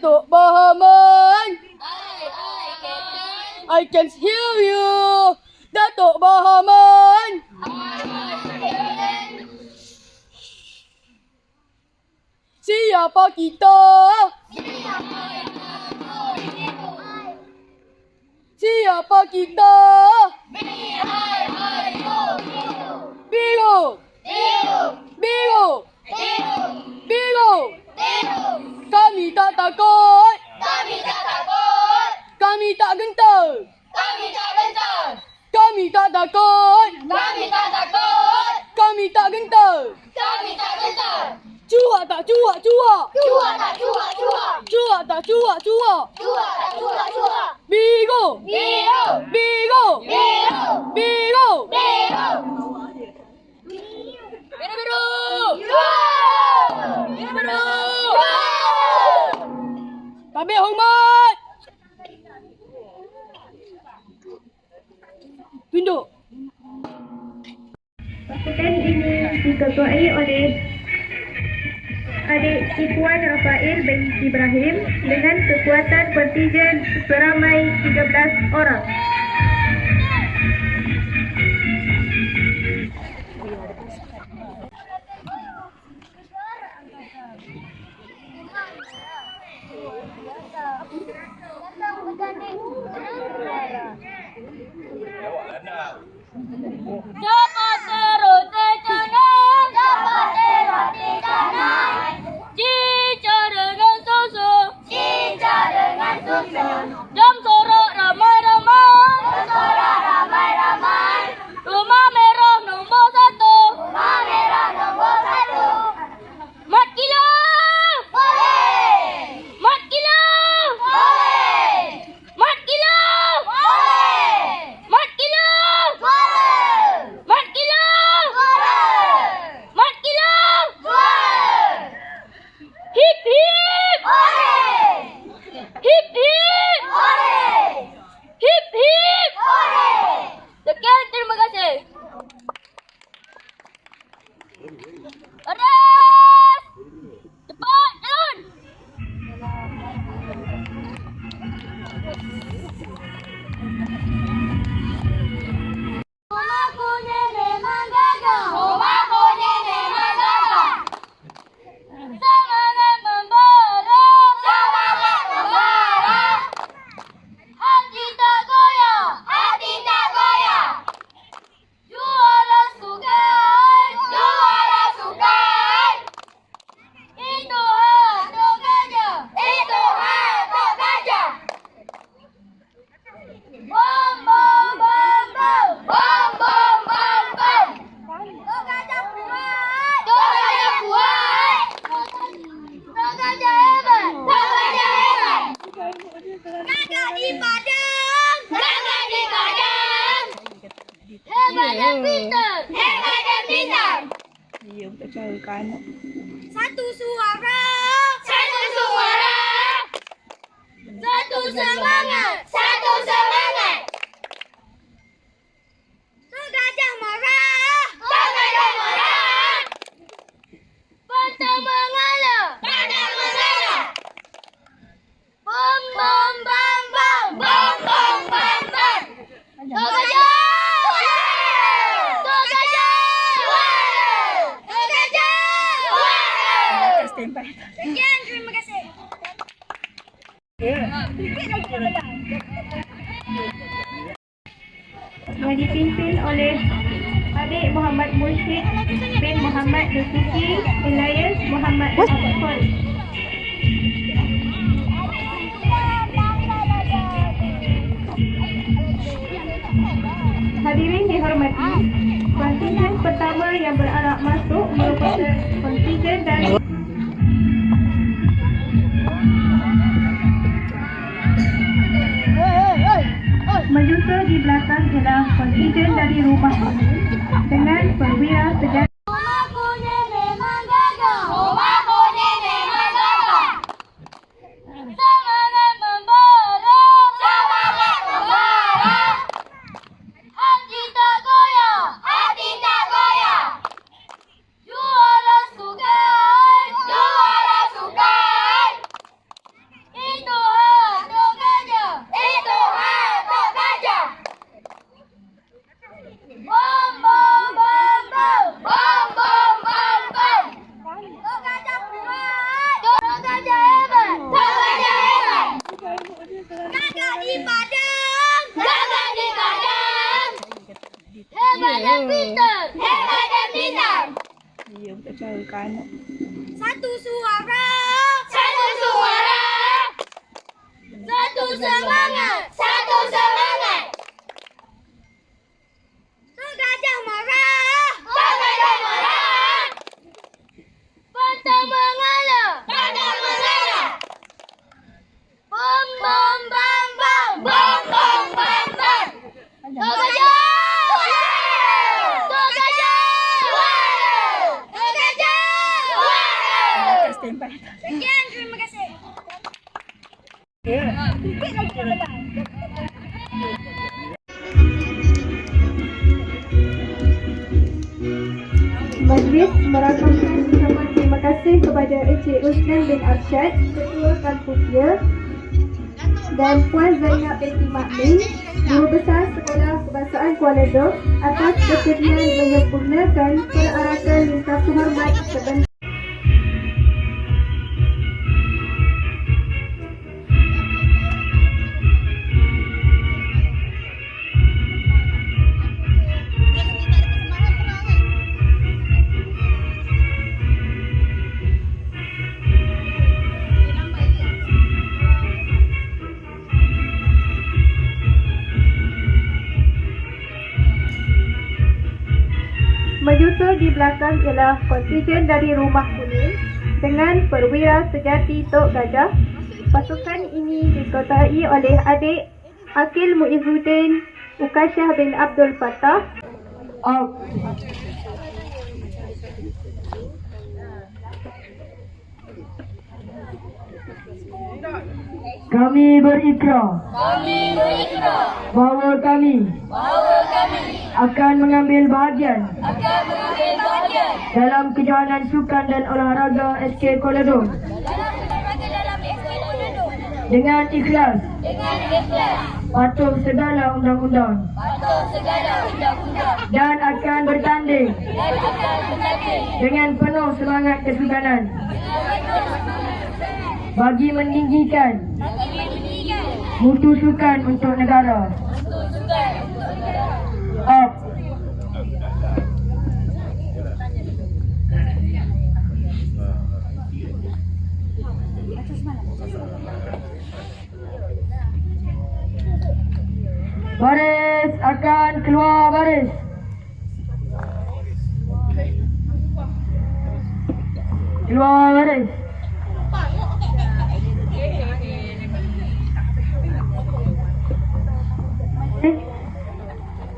to Bohemond. I can hear you. Dato Bohemond. Siya po kita. Siya po kita. Bigo. Bigo. Bigo. Bigo. Bigo. Kami tatakot! Kami! Ambil hormat. Tunduk. Pasukan ini diketuai oleh adik Ikhwan Rafael bin Ibrahim dengan kekuatan pertijen seramai 13 orang. Double! cercano. yang dipimpin oleh Adik Muhammad Mursyid bin Muhammad Dusuki Elias Muhammad Al-Fatul. Hadirin dihormati, pelantikan pertama yang beralamat belakang ialah kontingen dari rumah kuning dengan perwira sejati Rumah kuning memang gagah. Rumah kuning memang gagah. Semangat membara. Semangat membara. Hati tak goyah. Hati tak goyah. Juara sukan. Juara sukan. Itu harta gajah. Itu harta gajah. Bom bom bom bom bom bom bom bom. Tok gajah kuat. Tok gajah hebat. Tok gajah hebat. Gagak di padang. Gagak di padang. Hebat dan pintar. Hebat dan pintar. Satu suara. Satu suara. Satu semangat. Satu semangat. Tok gajah marah. Tok gajah marah. Pantang mengalah. Pantang mengalah. Bom bom bam bam. Bom bom bam bam. Tok gajah. Tok gajah. Tok gajah. Sekian, terima kasih. Majlis merakamkan ucapan terima kasih kepada Encik Usman bin Arsyad, Ketua Kanpusia dan Puan Zainab binti Makmin, Guru Besar Sekolah Kebangsaan Kuala Lumpur atas kesediaan menyempurnakan perarakan lintas hormat sebentar. Belakang ialah kontingen dari Rumah Kuning dengan perwira sejati Tok Gajah. Pasukan ini dikotai oleh adik Akil Muizuddin Ukasyah bin Abdul Fattah. Out. Kami berikrar Kami berikrar bahawa kami bahawa kami akan mengambil bahagian akan mengambil bahagian dalam kejohanan sukan dan olahraga SK Kuala dengan ikhlas, dengan ikhlas. Patuh segala undang-undang. Patuh segala undang-undang dan akan bertanding. Dan akan bertanding dengan penuh semangat kesukanan bagi meninggikan bagi meninggal mutu sukan untuk negara. untuk sukan untuk negara. Up. Baris akan keluar baris. Keluar baris.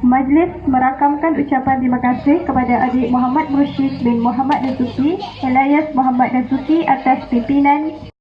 Majlis merakamkan ucapan terima kasih kepada adik Muhammad Mursyid bin Muhammad Nasuki, Elias Muhammad Nasuki atas pimpinan